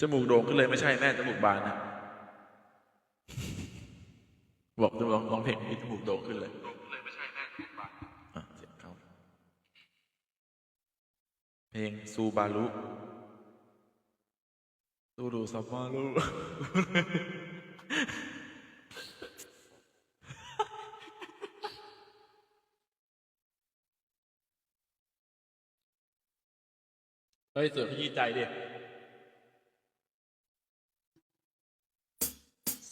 จมูกโด่งขึ้นเลยไม่ใช่แม่จมูกบานนะบอกดูลองลองเพลงนี้จมูกโด่งขึ้นเลยเพลงซูบาลุซูดูซับบาลุเฮ้ยเสือพี่ใจดิ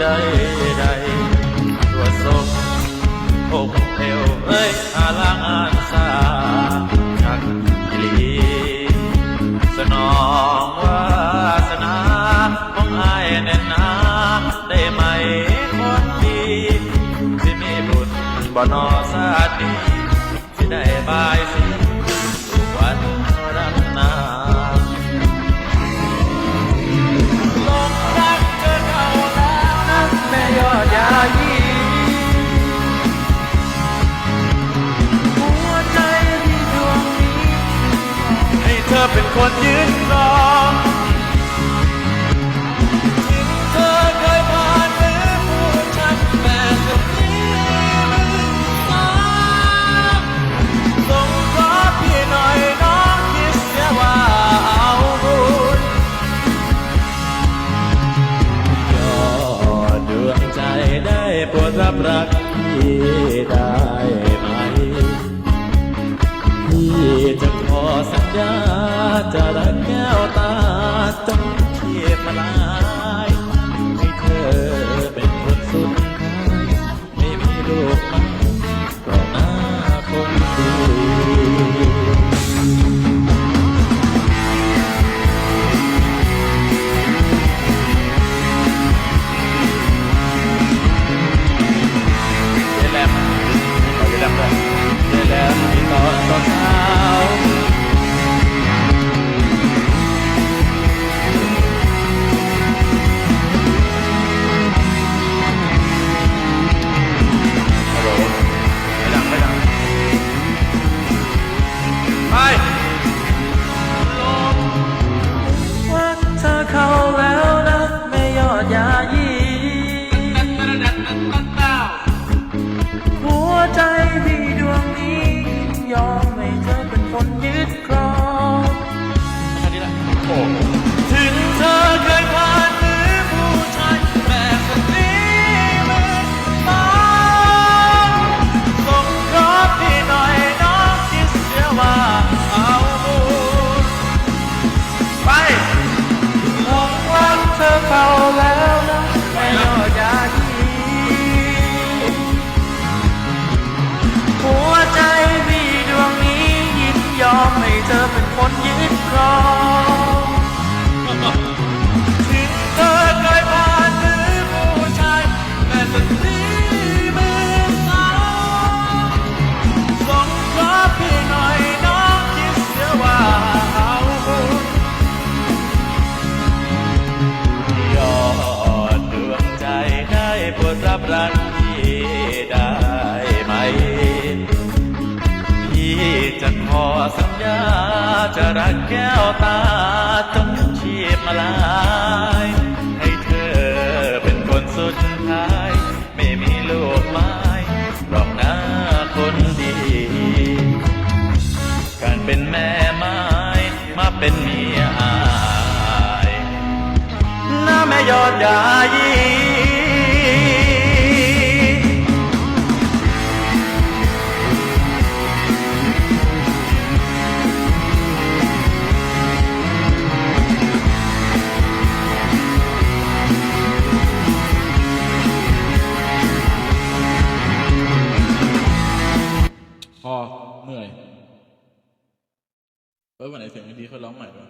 ได้ เป็นคนยืนรอเธอเคยผ่านหรือพูดฉันแบบนี้มึงฟังส่งขอพี่น่อยน้องคิดเสียว่าเอาบุญยอดดวงใจได้ปรดรับรักพี่ได้ไหมพี่ ญาจะรักแก้วตาจง นยิ้มครอ แก้วตาจนชีพมาลายให้เธอเป็นคนสุดท้าย ไม่มีลูกไม้รอกหน้าคนดี การเป็นแม่ไม้มาเป็นเมียอาย หน้าแม่ยอดยายี เสียงไม่ดีเขาร้องใหม่ว่า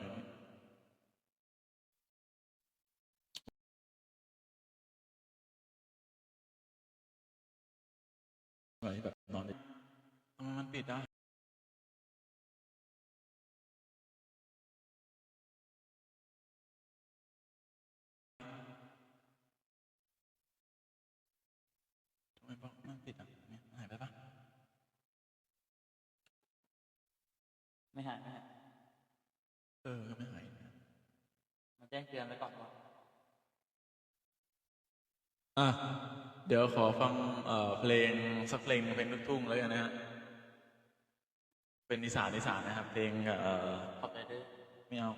อะไรแบบนอนมันปิดอะไม่หายไม่หาย จ้งเตือนไว้ก่อนว่าอะเดี๋ยวขอฟังเอ่อเพลงสักเพลงเพลงลูกทุ่งแล้วกันนะฮะเป็นอีสานอีสานนะครับ เพลงเอ่อขอบใจด้วยไม่เอา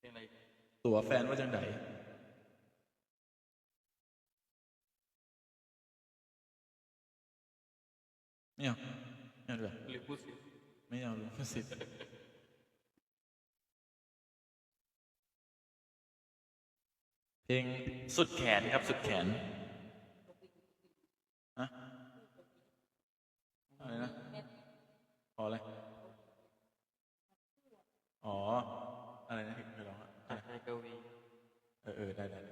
เป็นอะไรตัวแฟนว่าจังไดไม่เอาไม่เอาด้วยหรือพูดสิไม่เอาลุงสิทธิ์ เพลงสุดแขนครับสุดแขนอะอะไรนะขออะไรอ๋อ อะไรนะที่เคยร้องอะอะไรจากไทยกวี เออเออได้ได้ได้เดี๋ยวจัด